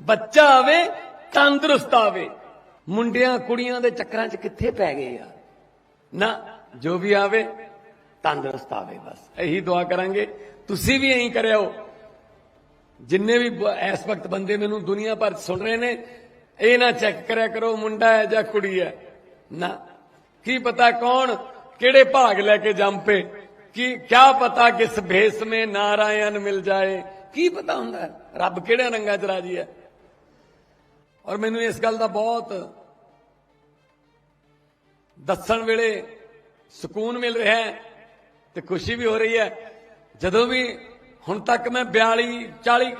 ਬੱਚਾ ਆਵੇ, ਤੰਦਰੁਸਤ ਆਵੇ। ਮੁੰਡਿਆਂ ਕੁੜੀਆਂ ਦੇ ਚੱਕਰਾਂ 'ਚ ਕਿੱਥੇ ਪੈ ਗਏ ਆ? ਨਾ, ਜੋ ਵੀ ਆਵੇ, ਤੰਦਰੁਸਤ ਆਵੇ ਬਸ। ਇਹੀ ਦੁਆ ਕਰਾਂਗੇ। ਤੁਸੀਂ ਵੀ ਇਹੀ ਕਰਿਓ। ਜਿੰਨੇ ਵੀ ਇਸ ਵਕਤ ਬੰਦੇ ਮੈਨੂੰ ਦੁਨੀਆ ਭਰ 'ਚ ਸੁਣ ਰਹੇ ਨੇ, ਇਹ ਨਾ ਚੈੱਕ ਕਰਿਆ ਕਰੋ, ਮੁੰਡਾ ਹੈ ਜਾਂ ਕੁੜੀ ਹੈ। ਨਾ। ਕੀ ਪਤਾ ਕੌਣ ਕਿਹੜੇ ਭਾਗ ਲੈ ਕੇ ਜੰਪੇ ਕੀ, ਕਿਆ ਪਤਾ ਕਿਸ ਭੇਸ ਮੇ ਨਾਰਾਇਣ ਮਿਲ ਜਾਏ? ਕੀ ਪਤਾ ਹੁੰਦਾ? ਰੱਬ ਕਿਹੜੇ ਰੰਗਾਂ 'ਚ ਰਾਜੀ ਹੈ? ਔਰ ਮੈਨੂੰ ਇਸ ਗੱਲ ਦਾ ਬਹੁਤ ਦੱਸਣ ਵੇਲੇ ਸਕੂਨ ਮਿਲ ਰਿਹਾ ਹੈ ਤੇ ਖੁਸ਼ੀ ਵੀ ਹੋ ਰਹੀ ਹੈ। ਜਦੋਂ ਵੀ ਹੁਣ ਤੱਕ ਮੈਂ 42 40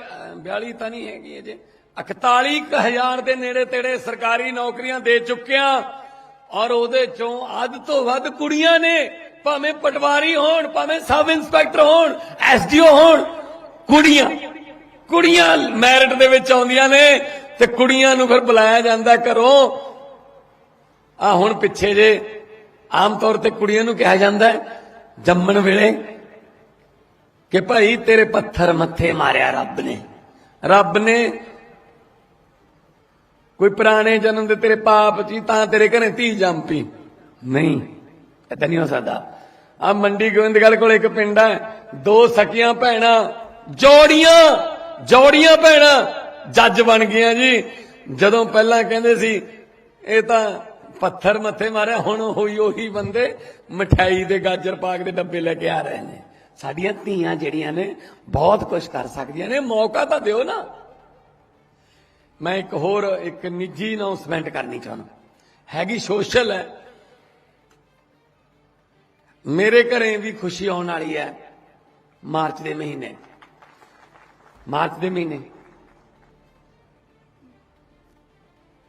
42 ਤਾਂ ਨਹੀਂ ਹੈਗੀ ਅਜੇ 41000 ਦੇ ਨੇੜੇ ਤੇੜੇ ਸਰਕਾਰੀ ਨੌਕਰੀਆਂ ਦੇ ਚੁੱਕਿਆ ਔਰ ਉਹਦੇ ਚੋਂ ਅੱਧ ਤੋਂ ਵੱਧ ਕੁੜੀਆਂ ਨੇ, ਭਾਵੇਂ ਪਟਵਾਰੀ ਹੋਣ, ਭਾਵੇਂ ਸਬ ਇੰਸਪੈਕਟਰ ਹੋਣ, ਐਸਡੀਓ ਹੋਣ, ਕੁੜੀਆਂ ਕੁੜੀਆਂ ਮੈਰਿਟ ਦੇ ਵਿੱਚ ਆਉਂਦੀਆਂ ਨੇ। ਤੇ ਕੁੜੀਆਂ ਨੂੰ ਫਿਰ ਬੁਲਾਇਆ ਜਾਂਦਾ ਘਰੋਂ। ਆ ਹੁਣ ਪਿੱਛੇ ਜੇ ਆਮ ਤੌਰ ਤੇ ਕੁੜੀਆਂ ਨੂੰ ਕਿਹਾ ਜਾਂਦਾ ਹੈ, ਜੰਮਣ ਵੇਲੇ ਕਿ ਭਾਈ ਤੇਰੇ ਪੱਥਰ ਮੱਥੇ ਮਾਰਿਆ ਰੱਬ ਨੇ। ਰੱਬ ਨੇ ਕੋਈ ਪੁਰਾਣੇ ਜਨਮ ਦੇ ਤੇਰੇ ਪਾਪ ਜੀ, ਤਾਂ ਤੇਰੇ ਘਰੇ ਧੀ ਜੰਮ ਜੰਮਪੀ ਨਹੀਂ ਏਦਾਂ ਨਹੀਂ ਹੋ ਸਕਦਾ। ਆ ਮੰਡੀ ਗੋਬਿੰਦਗੜ੍ਹ ਕੋਲ ਇੱਕ ਪਿੰਡ ਹੈ, ਦੋ ਸਕੀਆਂ ਭੈਣਾਂ, ਜੋੜੀਆਂ ਜੋੜੀਆਂ ਭੈਣਾਂ ਜੱਜ ਬਣ ਗਈਆਂ ਜੀ। ਜਦੋਂ ਪਹਿਲਾਂ ਕਹਿੰਦੇ ਸੀ, ਇਹ ਤਾਂ ਪੱਥਰ ਮੱਥੇ ਮਾਰਿਆ, ਹੁਣ ਉਹੀ ਉਹੀ ਬੰਦੇ ਮਠਾਈ ਦੇ ਗਾਜਰ ਪਾਕ ਦੇ ਡੱਬੇ ਲੈ ਕੇ ਆ ਰਹੇ ਨੇ। ਸਾਡੀਆਂ ਧੀਆਂ ਜਿਹੜੀਆਂ ਨੇ, ਬਹੁਤ ਕੁਝ ਕਰ ਸਕਦੀਆਂ ਨੇ। ਮੌਕਾ ਤਾਂ ਦਿਓ ਨਾ। ਮੈਂ ਇੱਕ ਹੋਰ, ਇੱਕ ਨਿੱਜੀ ਅਨਾਉਂਸਮੈਂਟ ਕਰਨੀ ਚਾਹੁੰਦਾ। ਹੈਗੀ ਸੋਸ਼ਲ ਹੈ। ਮੇਰੇ ਘਰੇ ਵੀ ਖੁਸ਼ੀ ਆਉਣ ਵਾਲੀ ਹੈ ਮਾਰਚ ਦੇ ਮਹੀਨੇ। ਮਾਰਚ ਦੇ ਮਹੀਨੇ।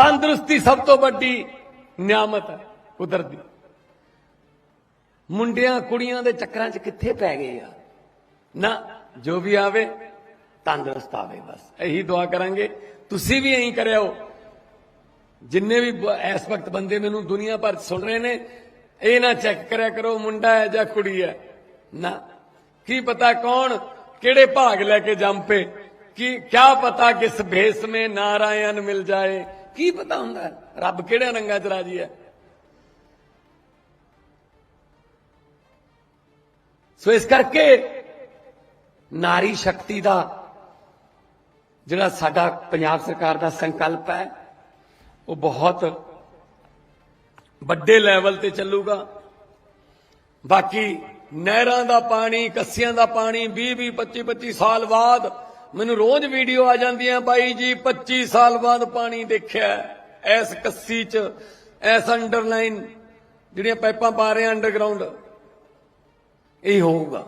ਤੰਦਰੁਸਤੀ ਸਭ ਤੋਂ ਵੱਡੀ ਨਿਆਮਤ ਹੈ, ਕੁਦਰਤ। ਦੀ ਮੁੰਡਿਆਂ ਕੁੜੀਆਂ ਦੇ ਚੱਕਰਾਂ 'ਚ ਕਿੱਥੇ ਪੈ ਗਏ ਆ? ਨਾ, ਜੋ ਵੀ ਆਵੇ, ਤੰਦਰੁਸਤ ਆਵੇ ਬਸ। ਇਹੀ ਦੁਆ ਕਰਾਂਗੇ। ਤੁਸੀਂ ਵੀ ਇਹੀ ਕਰਿਓ। ਜਿੰਨੇ ਵੀ ਇਸ ਵਕਤ ਬੰਦੇ ਮੈਨੂੰ ਦੁਨੀਆ ਭਰ 'ਚ ਸੁਣ ਰਹੇ ਨੇ, ਇਹ ਨਾ ਚੈੱਕ ਕਰਿਆ ਕਰੋ, ਮੁੰਡਾ ਹੈ ਜਾਂ ਕੁੜੀ ਹੈ। ਨਾ। ਕੀ ਪਤਾ ਕੌਣ ਕਿਹੜੇ ਭਾਗ ਲੈ ਕੇ ਜੰਪੇ ਕੀ, ਕਿਆ ਪਤਾ ਕਿਸ ਭੇਸ ਮੇ ਨਾਰਾਇਣ ਮਿਲ ਜਾਏ? ਕੀ ਪਤਾ ਹੁੰਦਾ? ਰੱਬ ਕਿਹੜੇ ਰੰਗਾਂ 'ਚ ਰਾਜੀ ਹੈ? ਸੋ ਇਸ ਕਰਕੇ ਨਾਰੀ ਸ਼ਕਤੀ ਦਾ ਜਿਹੜਾ ਸਾਡਾ ਪੰਜਾਬ ਸਰਕਾਰ ਦਾ ਸੰਕਲਪ ਹੈ, ਉਹ ਬਹੁਤ ਵੱਡੇ ਲੈਵਲ ਤੇ ਚੱਲੂਗਾ। ਬਾਕੀ ਨਹਿਰਾਂ ਦਾ ਪਾਣੀ, ਕੱਸੀਆਂ ਦਾ ਪਾਣੀ 20 20 25 25 ਸਾਲ ਬਾਅਦ ਮੈਨੂੰ ਰੋਜ਼ ਵੀਡੀਓ ਆ ਜਾਂਦੀਆਂ, ਬਾਈ ਜੀ 25 ਸਾਲ ਬਾਅਦ ਪਾਣੀ ਦੇਖਿਆ। ਐਸ ਕੱਸੀ ਚ, ਐਸ ਅੰਡਰਲਾਈਨ, ਜਿਹੜੀਆਂ ਪਾਈਪਾਂ ਪਾ ਰਹੇ ਆ ਅੰਡਰਗਰਾਉਂਡ ਇਹ ਹੋਊਗਾ।